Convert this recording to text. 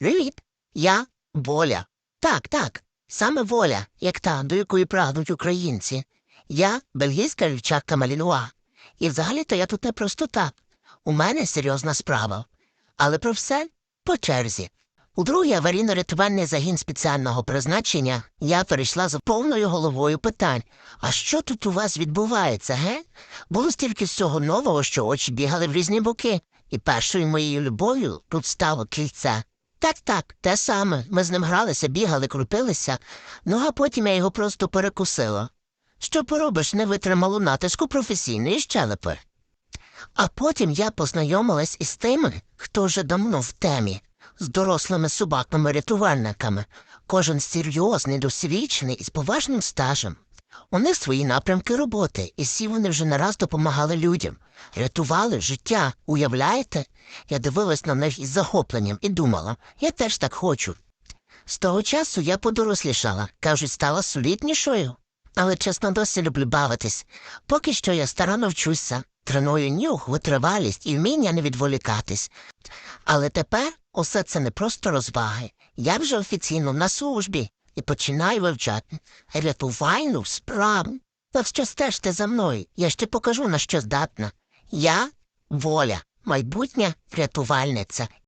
Привіт, я Воля. Так, так, саме воля, як та, до якої прагнуть українці. Я бельгійська вівчарка Малінуа. І взагалі-то я тут не просто так. У мене серйозна справа. Але про все по черзі. У другий аварійно-рятувальний загін спеціального призначення я перейшла за повною головою питань. А що тут у вас відбувається, ге? Було стільки всього нового, що очі бігали в різні боки, і першою моєю любов'ю тут стало кільце. Так, так, те саме. Ми з ним гралися, бігали, крутилися, ну а потім я його просто перекусила. Що поробиш, не витримало натиску професійної щелепи. А потім я познайомилась із тими, хто вже давно в темі, з дорослими собаками-рятувальниками, кожен серйозний, досвідчений і з поважним стажем. У них свої напрямки роботи, і всі вони вже не раз допомагали людям, рятували життя, уявляєте? Я дивилась на них із захопленням і думала, я теж так хочу. З того часу я подорослішала, кажуть, стала соліднішою. Але чесно досі люблю бавитись. Поки що я старано вчуся, треную нюх, витривалість і вміння не відволікатись. Але тепер усе це не просто розваги. Я вже офіційно на службі і починаю вивчати рятувальну справу. Так що стежте за мною, я ще покажу, на що здатна. Я воля, майбутня рятувальниця.